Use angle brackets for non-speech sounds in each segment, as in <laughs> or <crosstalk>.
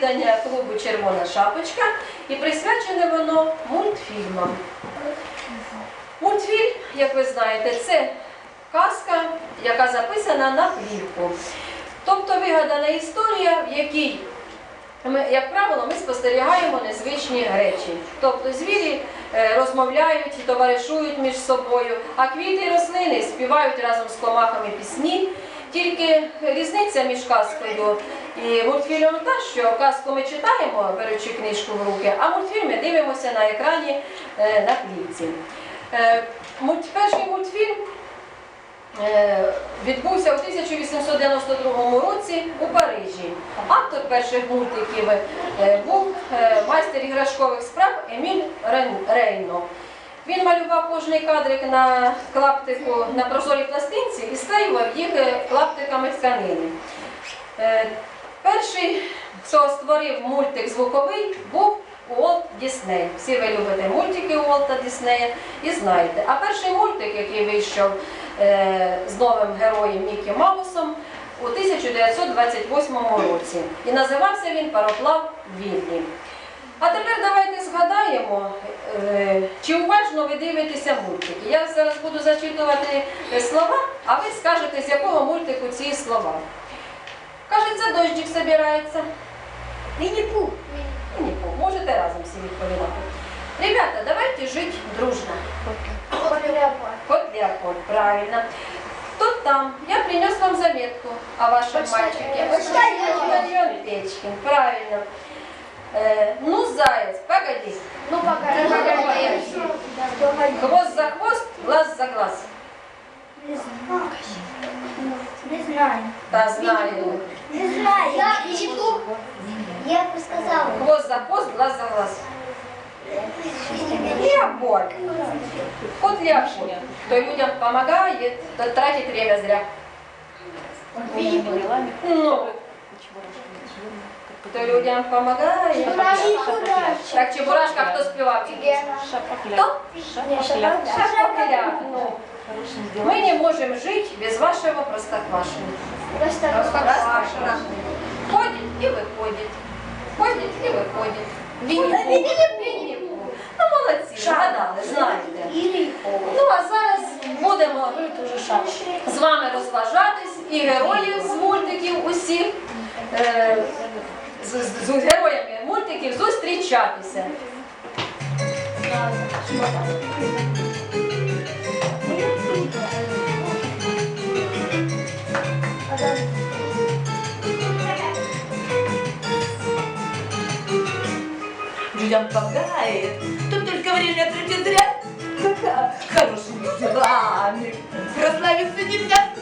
засідання клубу Червона шапочка і присвячене воно мультфільмам. Мультфільм, як ви знаєте, це казка, яка записана на плівку. Тобто вигадана історія, в якій ми, як правило, ми спостерігаємо незвичні речі. Тобто звірі е, розмовляють, товаришують між собою, а квіти і рослини співають разом з комахами пісні. Тільки різниця між казкою і мультфільмом та, що казку ми читаємо, беручи книжку в руки, а мультфільми дивимося на екрані е, на плівці. Е, Перший мультфільм е, відбувся у 1892 році у Парижі. Автор перших мультиків був майстер іграшкових справ Еміль Рейно. Він малював кожний кадрик на клаптику на прозорій пластинці і склеював їх е, клаптиками тканини. Е, Перший, хто створив мультик звуковий, був Уолт Дісней. Всі ви любите мультики Уолта Діснея і знаєте. А перший мультик, який вийшов е, з новим героєм Мікі Маусом у 1928 році. І називався він Пароплав Вільні. А тепер давайте згадаємо, е, чи уважно ви дивитеся мультики. Я зараз буду зачитувати е, слова, а ви скажете, з якого мультику ці слова. Кажеться, дощик. Винни-Пух. Вінні-Пух. Можете разом всі відповідати. Ребята, давайте жити дружно. Кот Леопольд, правильно. Кто там? Я принес вам заметку о вашем мальчике. Почтальон Печкин, правильно. Э, ну, заяц, погоди. Ну, погоди. Хвост за хвост, глаз за глаз. Не знаю. Не знаю. Да, знаю. Не знаю. Винни-Пух. Я бы сказала. Хвост за хвост, глаз за глаз. Леопольд. Кот Леопольд. Кто людям помогает, тратит время зря. Ну, кто людям помогает. Так, Чебурашка, кто спевал? Кто? Шапокляк. Ну, мы не можем жить без вашего простоквашино. Простоквашино. Ходит и выходит. Ходит и выходит. Вінні-Пух. Ну, молодці, згадали, знаєте. Ну, а зараз будемо з вами розважатись і героїв Зустрічатися. людям помогает. Тут только время зря. Хорошими делами. Прославиться нельзя.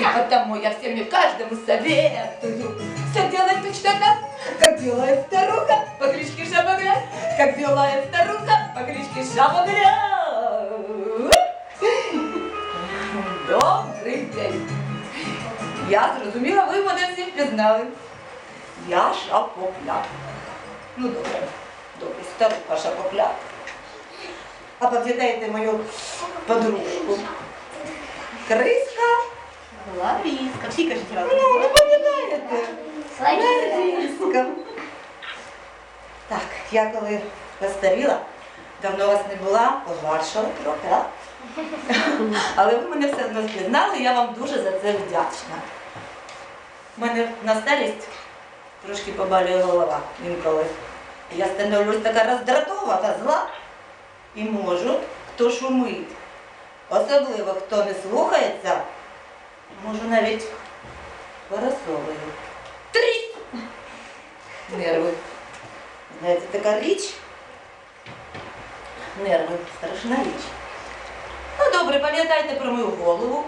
И потому я всем и каждому советую все делать точно так, как делает старуха как делает старуха по кличке Шабагля. Добрий день. Я зрозуміла, ви мене всі впізнали. Я шапокляк. Ну добре, добре, старуха шапокляк. А пам'ятаєте мою подружку? Криска? Лариска. Всі кажуть разом. Ну, ви пам'ятаєте? Лариска. Так, я коли постаріла, давно вас не була, пожваршала трохи, так? <laughs> Але ви мене все одно впізнали, я вам дуже за це вдячна. У мене на старість трошки побалює голова інколи. Я становлюсь така роздратована, зла і можу, хто шумить. Особливо, хто не слухається, можу навіть поросовою. Тріс! Нерви. Знаєте, така річ. Нерви, страшна річ. Ну добре, пам'ятайте про мою голову,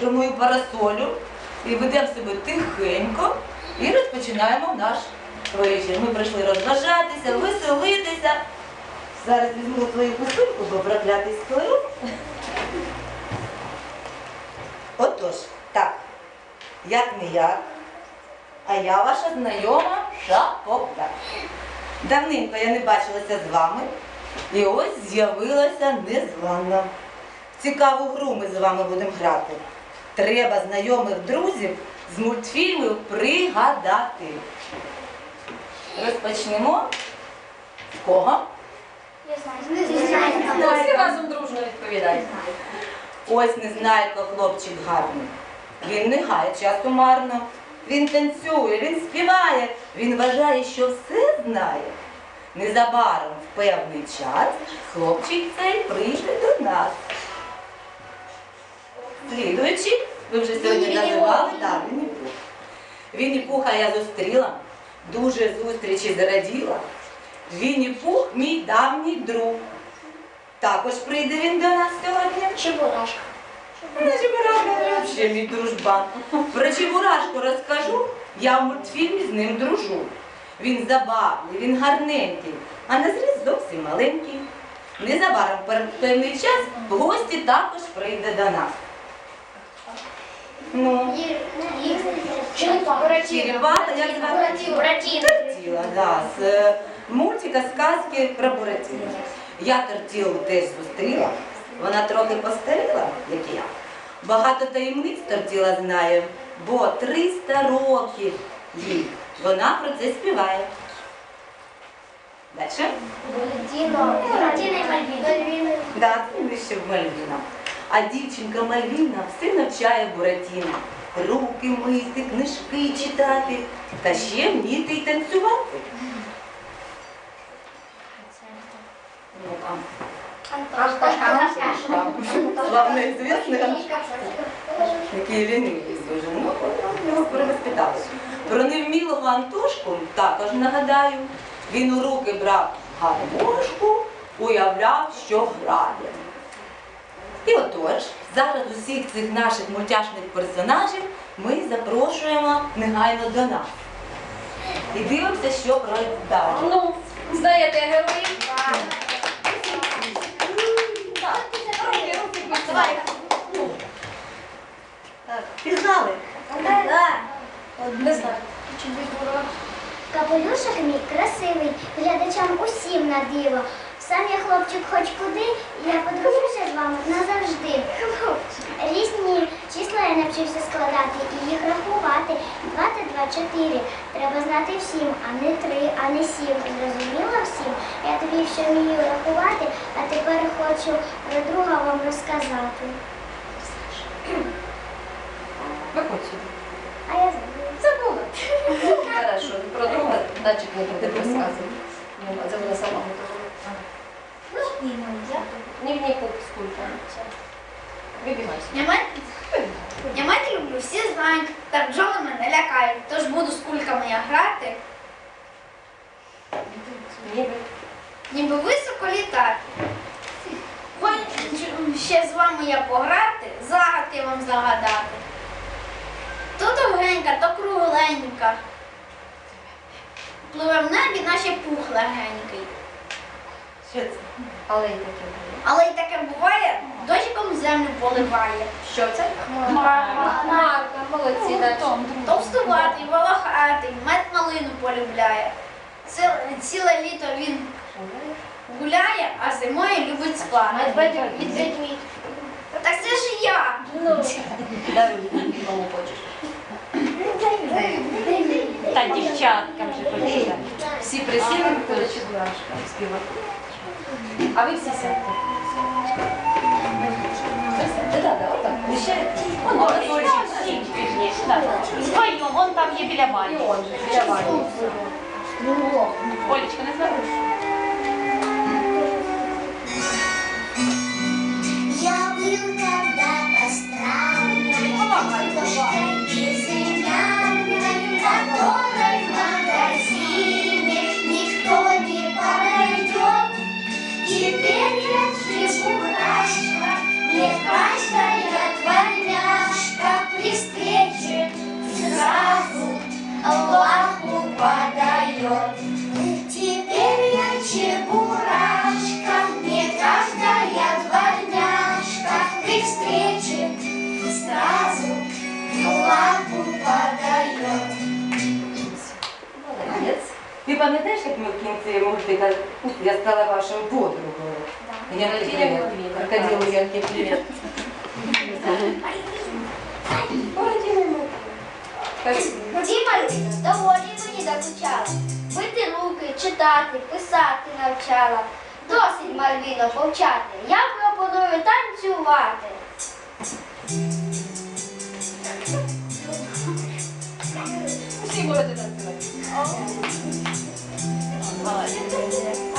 про мою парасолю і ведемо себе тихенько і розпочинаємо наш вечір. Ми прийшли розважатися, веселитися. Зараз візьму свою кусульку, бо проклятий склероз. Отож, так, як не як, а я ваша знайома Шапокля. Давненько я не бачилася з вами, і ось з'явилася незвана. Цікаву гру ми з вами будемо грати. Треба знайомих друзів з мультфільмів пригадати. Розпочнемо. З кого? Я знаю. Не знаю. Ну, всі разом дружно відповідають. Ось незнайко хлопчик гарний. Він не гає часу марно. Він танцює, він співає, він вважає, що все знає. Незабаром в певний час хлопчик цей прийде до нас. Слідуючи, ви вже сьогодні називали, так, Вінні Пух. Вінні Пуха я зустріла, дуже зустрічі зраділа. Вінні Пух мій давній друг. Також прийде він до нас сьогодні. Чебурашка. Ну, Чебурашка взагалі мій дружбан. Про Чебурашку розкажу, я в мультфільмі з ним дружу. Він забавний, він гарненький, а на зріст зовсім маленький. Незабаром певний час в гості також прийде до нас. Ну. Черепаха, як звати? Буратино. Тортіла, да, з е, мультика сказки про Буратіно. Я Тортілу теж зустріла, вона трохи постаріла, як і я. Багато таємниць Тортіла знає, бо 300 років їй. Вона про це співає. Дальше? Буратино. Буратино і Мальвіна. Да, вище в Мальвіна. А дівчинка Мальвіна все навчає Буратіна. Руки мити, книжки читати та ще вміти й танцювати. Ну, там Главное, известный Такий лінивий дуже. Ну, його перевоспитали. Про невмілого Антошку також нагадаю. Він у руки брав гармошку, уявляв, що грає. І отож, зараз усіх цих наших мультяшних персонажів ми запрошуємо негайно до нас. І дивимося, що пройде далі. Ну, знаєте героїв? Так. Давай. Так, пізнали? Не знаю. Капелюшок мій красивий, глядачам усім на диво. Сам я хлопчик хоч куди, я подружуся з вами назавжди. Різні числа я навчився складати і їх рахувати. Два та два чотири. Треба знати всім, а не три, а не сім. Зрозуміло всім? Я тобі ще вмію рахувати, а тепер хочу про друга вам розказати. Виходь сюди. А я забула. Забула. Хорошо, про друга датчик не буде розказувати. Ну, а це вона сама готова. Дневник сколько? Вибігайся. Я мать, я мать люблю, всі знають, та бджоли мене лякають, тож буду з кульками я грати, Ніби. ніби високо літати. Хочу ще з вами я пограти, загадки вам загадати. То довгенька, то кругленька. Пливе в небі, наче пух легенький. Що це? Але і таке було. Але й таке буває, дощиком землю поливає. Що це? Марка, молодці, далі. Товстуватий, волохатий, мед малину полюбляє. Ціле, ціле літо він гуляє, а зимою любить спати. Відвідь. Так це ж я. Дай кому хочеш. Та дівчатка вже почали. Всі присіли, хто чебурашка співати. А ви всі сядьте. Сядьте, да, да, отак. Ще. О, всі пізніше. так. Вдвоєм, вон там є біля І Вані. он же, біля Вані. Олечка, не знаєш? Пам'ятаєш, як ми в кінці мультика я стала вашою подругою? Янки, привіт. Крокодилу Янки, привіт. Мальвіна доволі мені докучала. Мити руки, читати, писати навчала. Досить Мальвіно повчати. Я пропоную танцювати. Всі 哦，好谢谢。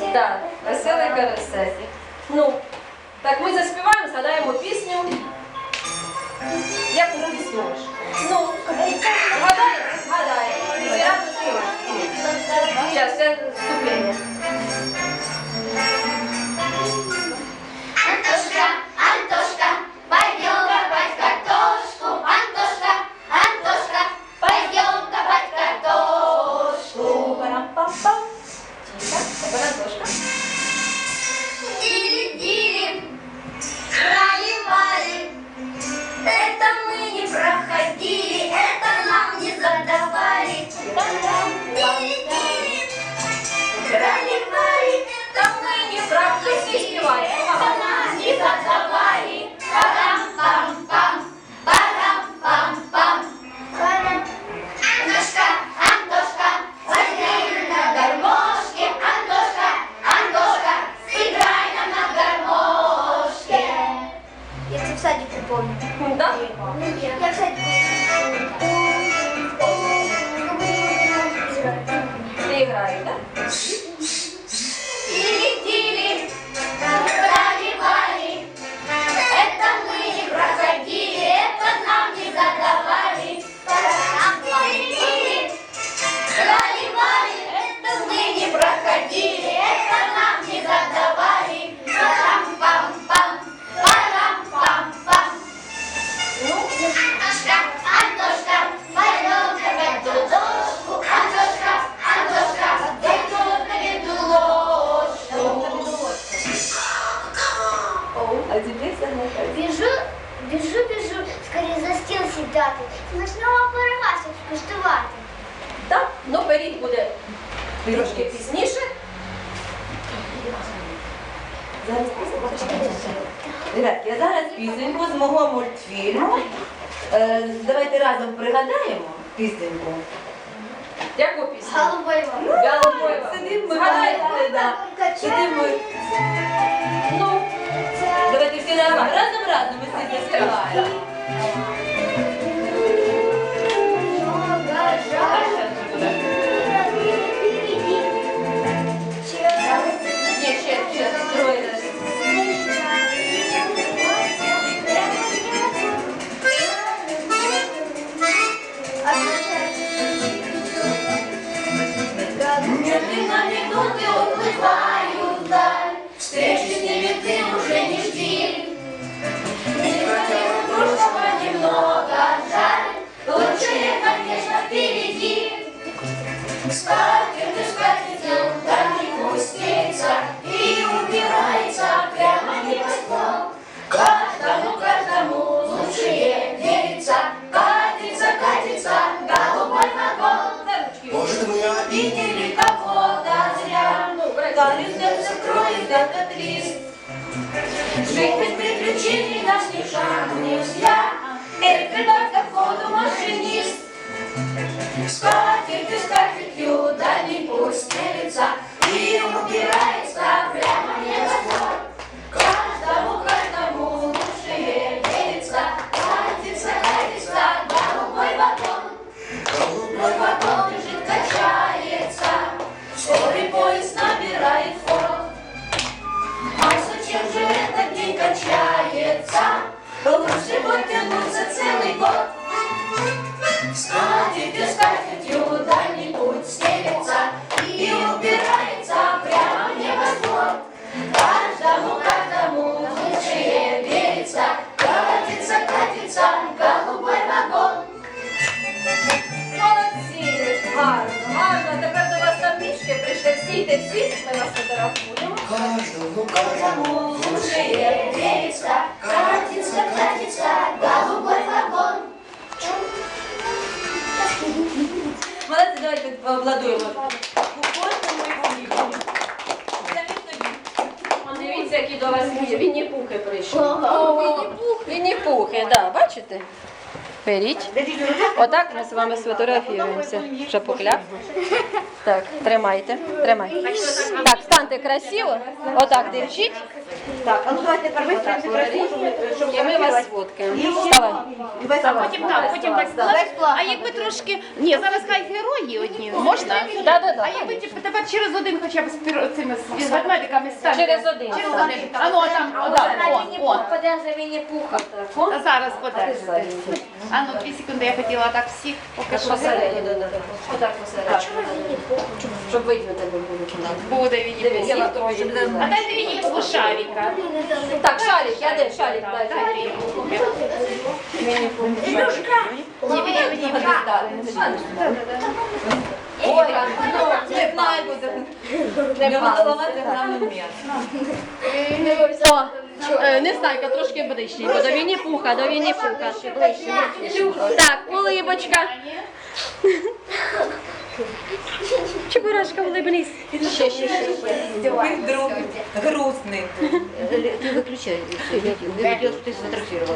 Так, веселий карусель. Ну, так ми заспіваємо, згадаємо пісню. Як ти співаєш? Ну, разом співаємо. Зараз, це ступіння. Давайте разом пригадаємо пісеньку. Яку пісню? Голубойва. Голубоєва. Сидимо ми, Згадайте, да. Сидимо ми. Ну, Давайте всі разом, разом, разом ми сидимо заспіваємо. Может, мы Обидели кого-то зря. Камень сердце кроет этот лист. Жить без приключений нас ни шаг нельзя, Эх, ты только ходу машинист. Скатерть, скатертью, да не пусть стелится, И убирается прямо Дудочка вже так не качается, лучше потянуться целый год. Встать и кафедрю куда-нибудь стелется и убирается прямо в небосвод. Каждому, каждому лучше верится, катится, катится голубой вагон. Молодці, гарно, гарно. Тепер до вас там мішки прийшли всі, йде всі, ми вас фотографуємо. Луказу, Луказу, Лужие, Белецка, Каратинска, Кратинска, Голубой вагон. Молодці, давайте обладуємо. У кожному. Дивіться, які до вас вінні-пухи прийшли. Вінні-пухи, да, бачите? Беріть. Отак ми з вами сфотографіємося. Шапокляк. Так, тримайте, тримайте. Так, станьте красиво. Отак держіть. Так, а ну давайте тепер вистроїмося красиво, щоб І ми вас сфоткаємо. Вставай. Потім так, потім так. А якби трошки. Ні, зараз хай герої одні. Можна? А якби типу, тепер через один хоча б з пір- цими з ведмедиками стати? Через один. Через один. А ну а там, о, да, о, о. Подержи. Так, о. А зараз подержите. А ну дві секунди, я хотіла так всіх да. Отак посередині. Щоб видно тебе було. Буде він. Дивись. А дайте мені по шарика. Так, шарик, я де шарик мені, мені. Ой, ну, Не знаю, буде. Не буду ламати грану О, е, не знайка, трошки ближче. До Вінні Пуха, до Вінні Пуха. Так, улибочка. Чебурашка, улибнись. Ще, ще, ще. Друг грустний.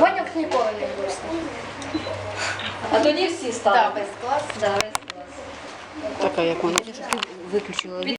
Ванюк ніколи не грустний. А тоді всі стали. Так, без класу. Да. Така, як вона. Виключила.